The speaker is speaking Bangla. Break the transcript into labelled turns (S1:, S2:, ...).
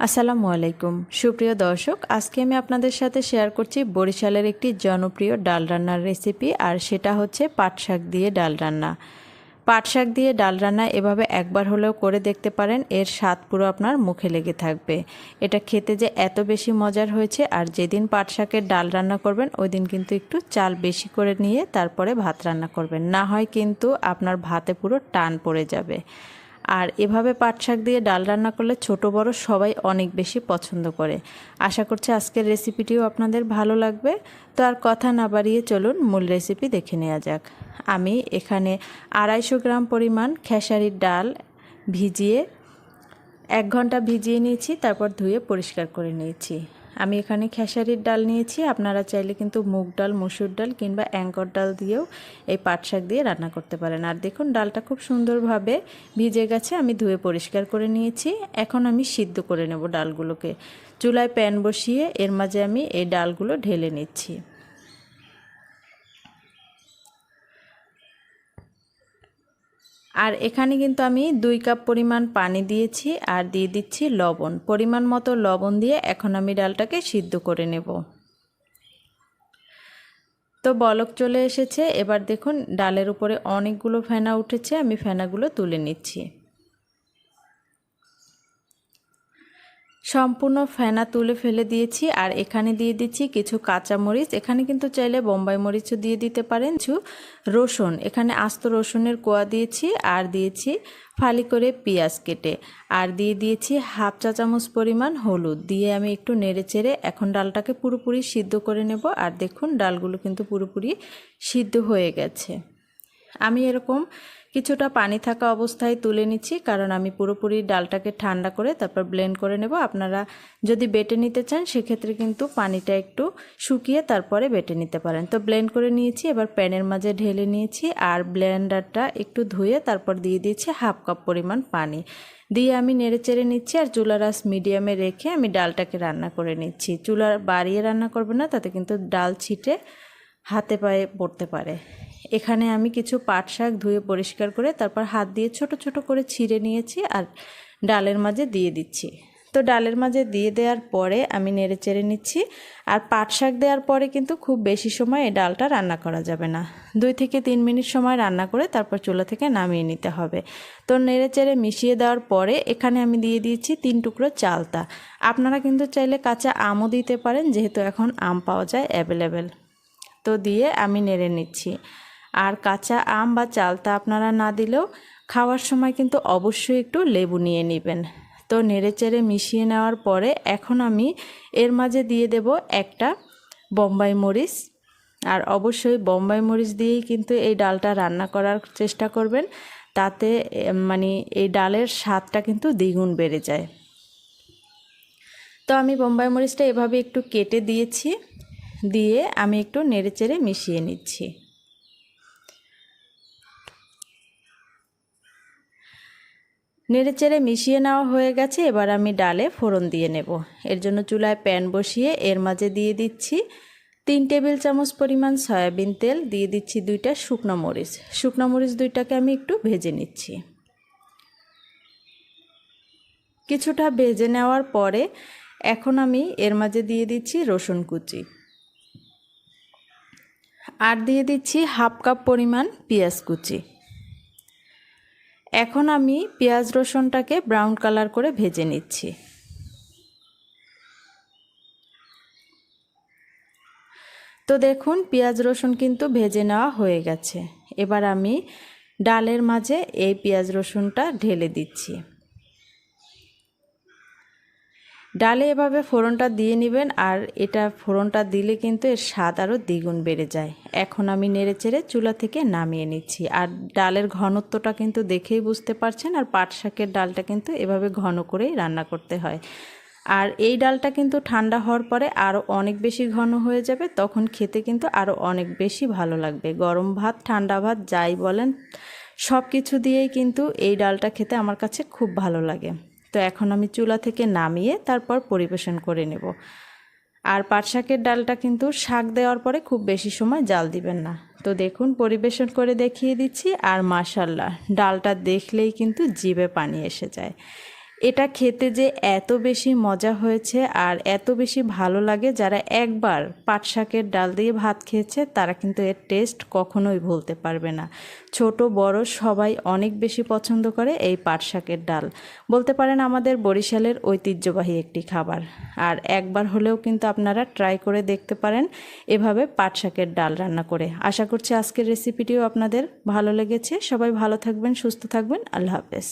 S1: আসসালামু আলাইকুম। সুপ্রিয় দর্শক, আজকে আমি আপনাদের সাথে শেয়ার করছি বরিশালের একটি জনপ্রিয় ডাল রান্নার রেসিপি আর সেটা হচ্ছে পাট শাক দিয়ে ডাল রান্না। পাট শাক দিয়ে ডাল রান্না এভাবে একবার হলেও করে দেখতে পারেন, এর স্বাদ পুরো আপনার মুখে লেগে থাকবে। এটা খেতে যে এত বেশি মজার হয়েছে, আর যেদিন পাট শাকের ডাল রান্না করবেন ওই দিন কিন্তু একটু চাল বেশি করে নিয়ে তারপরে ভাত রান্না করবেন। না হয় কিন্তু আপনার ভাতে পুরো টান পড়ে যাবে। আর এভাবে পাট শাক দিয়ে ডাল রান্না করলে ছোট বড় সবাই অনেক বেশি পছন্দ করে। আশা করছি আজকের রেসিপিটিও আপনাদের ভালো লাগবে। তো আর কথা না বাড়িয়ে চলুন, মূল রেসিপি দেখে নেওয়া যাক। আমি এখানে আড়াইশো গ্রাম পরিমাণ খেসারির ডাল ভিজিয়ে এক ঘণ্টা ভিজিয়ে নিয়েছি, তারপর ধুয়ে পরিষ্কার করে নিয়েছি। আমি এখানে খেসারির ডাল নিয়েছি। আপনারা চাইলে কিন্তু মুগ ডাল, মুসুর ডাল কিংবা অ্যাঙ্কর ডাল দিয়েও এই পাট শাক দিয়ে রান্না করতে পারেন। আর দেখুন, ডালটা খুব সুন্দরভাবে ভিজে গেছে, আমি ধুয়ে পরিষ্কার করে নিয়েছি। এখন আমি সিদ্ধ করে নেব ডালগুলোকে। চুলায় প্যান বসিয়ে এর মাঝে আমি এই ডালগুলো ঢেলে নিচ্ছি। আর এখানে কিন্তু আমি দুই কাপ পরিমাণ পানি দিয়েছি আর দিয়ে দিচ্ছি লবণ। পরিমাণ মতো লবণ দিয়ে এখন আমি ডালটাকে সিদ্ধ করে নেব। তো বলক চলে এসেছে। এবার দেখুন, ডালের উপরে অনেকগুলো ফেনা উঠেছে। আমি ফেনাগুলো তুলে নিচ্ছি। সম্পূর্ণ ফেনা তুলে ফেলে দিয়েছি আর এখানে দিয়ে দিচ্ছি কিছু কাঁচা মরিচ এখানে কিন্তু চাইলে বোম্বাই মরিচও দিয়ে দিতে পারেন। কিছু রসুন। এখানে আস্ত রসুনের কোয়া দিয়েছি আর দিয়েছি ফালি করে পেঁয়াজ কেটে। আর দিয়ে দিয়েছি হাফ চা চামচ পরিমাণ হলুদ। দিয়ে আমি একটু নেড়ে চেড়ে এখন ডালটাকে পুরোপুরি সিদ্ধ করে নেব। আর দেখুন, ডালগুলো কিন্তু পুরোপুরি সিদ্ধ হয়ে গেছে। আমি এরকম কিছুটা পানি থাকা অবস্থায় তুলে নিচ্ছি, কারণ আমি পুরোপুরি ডালটাকে ঠান্ডা করে তারপর ব্লেন্ড করে নেব। আপনারা যদি বেটে নিতে চান, সেক্ষেত্রে কিন্তু পানিটা একটু শুকিয়ে তারপরে বেটে নিতে পারেন। তো ব্লেন্ড করে নিয়েছি, এবার প্যানের মাঝে ঢেলে নিয়েছি, আর ব্লেন্ডারটা একটু ধুয়ে তারপর দিয়ে দিয়েছি হাফ কাপ পরিমাণ পানি। দিয়ে আমি নেড়ে চেড়ে নিচ্ছি, আর চুলার আস মিডিয়ামে রেখে আমি ডালটাকে রান্না করে নিচ্ছি। চুলার বাড়িয়ে রান্না করবে না, তাতে কিন্তু ডাল ছিটে হাতে পায়ে পড়তে পারে। এখানে আমি কিছু পাট শাক ধুয়ে পরিষ্কার করে তারপর হাত দিয়ে ছোট ছোট করে ছিঁড়ে নিয়েছি আর ডালের মাঝে দিয়ে দিচ্ছি। তো ডালের মাঝে দিয়ে দেওয়ার পরে আমি নেড়ে চেড়ে নিচ্ছি আর পাট শাক দেওয়ার পরে কিন্তু খুব বেশি সময় এই ডালটা রান্না করা যাবে না। দুই থেকে তিন মিনিট সময় রান্না করে তারপর চুলা থেকে নামিয়ে নিতে হবে। তো নেড়ে চেড়ে মিশিয়ে দেওয়ার পরে এখানে আমি দিয়ে দিয়েছি তিন টুকরো চালতা। আপনারা কিন্তু চাইলে কাঁচা আমও দিতে পারেন, যেহেতু এখন আম পাওয়া যায় অ্যাভেলেবেল। তো দিয়ে আমি নেড়ে নিচ্ছি। আর কাঁচা আম বা চালতা আপনারা না দিলেও খাওয়ার সময় কিন্তু অবশ্যই একটু লেবু নিয়ে নেবেন। তো নেড়েচেড়ে মিশিয়ে নেওয়ার পরে এখন আমি এর মাঝে দিয়ে দেব একটা বোম্বাই মরিচ। আর অবশ্যই বোম্বাই মরিচ দিয়েই কিন্তু এই ডালটা রান্না করার চেষ্টা করবেন। তাতে মানে এই ডালের স্বাদটা কিন্তু দ্বিগুণ বেড়ে যায়। তো আমি বোম্বাই মরিচটা এভাবে একটু কেটে দিয়েছি। দিয়ে আমি একটু নেড়েচেড়ে মিশিয়ে নিচ্ছি। নেড়েচেড়ে মিশিয়ে নেওয়া হয়ে গেছে, এবার আমি ডালে ফোড়ন দিয়ে নেব। এর জন্য চুলায় প্যান বসিয়ে এর মাঝে দিয়ে দিচ্ছি তিন টেবিল চামচ পরিমাণ সয়াবিন তেল, দিয়ে দিচ্ছি দুইটা শুকনো মরিচ। শুকনো মরিচ দুইটাকে আমি একটু ভেজে নিচ্ছি। কিছুটা ভেজে নেওয়ার পরে এখন আমি এর মাঝে দিয়ে দিচ্ছি রসুন কুচি। আর দিয়ে দিচ্ছি হাফ কাপ পরিমাণ পেঁয়াজ কুচি। এখন আমি পেঁয়াজ রসুনটাকে ব্রাউন কালার করে ভেজে নিচ্ছি। তো দেখুন, পেঁয়াজ রসুন কিন্তু ভেজে নেওয়া হয়ে গেছে। এবার আমি ডালের মাঝে এই পেঁয়াজ রসুনটা ঢেলে দিচ্ছি। ডালে এভাবে ফোড়নটা দিয়ে নেবেন আর এটা ফোড়নটা দিলে কিন্তু এর স্বাদ আরও দ্বিগুণ বেড়ে যায়। এখন আমি নেড়ে চেড়ে চুলা থেকে নামিয়ে নিচ্ছি। আর ডালের ঘনত্বটা কিন্তু দেখেই বুঝতে পারছেন আর পাট শাকের ডালটা কিন্তু এভাবে ঘন করেই রান্না করতে হয়। আর এই ডালটা কিন্তু ঠান্ডা হওয়ার পরে আরও অনেক বেশি ঘন হয়ে যাবে, তখন খেতে কিন্তু আরও অনেক বেশি ভালো লাগবে। গরম ভাত, ঠান্ডা ভাত, যাই বলেন সব কিছু দিয়েই কিন্তু এই ডালটা খেতে আমার কাছে খুব ভালো লাগে। তো এখন আমি চুলা থেকে নামিয়ে তারপর পরিবেশন করে নেব। আর পাট শাকের ডালটা কিন্তু শাক দেওয়ার পরে খুব বেশি সময় জাল দিবেন না। তো দেখুন, পরিবেশন করে দেখিয়ে দিচ্ছি। আর মাশাল্লাহ ডালটা দেখলেই কিন্তু জিভে পানি এসে যায়। এটা খেতে যে এত বেশি মজা হয়েছে আর এত বেশি ভালো লাগে যারা একবার পাট শাকের ডাল দিয়ে ভাত খেয়েছে, তারা কিন্তু এর টেস্ট কখনোই ভুলতে পারবে না। ছোট, বড় সবাই অনেক বেশি পছন্দ করে এই পাট শাকের ডাল। বলতে পারেন আমাদের বরিশালের ঐতিহ্যবাহী একটি খাবার। আর একবার হলেও কিন্তু আপনারা ট্রাই করে দেখতে পারেন এভাবে পাট শাকের ডাল রান্না করে। আশা করছি আজকের রেসিপিটিও আপনাদের ভালো লেগেছে। সবাই ভালো থাকবেন, সুস্থ থাকবেন। আল্লাহ হাফেজ।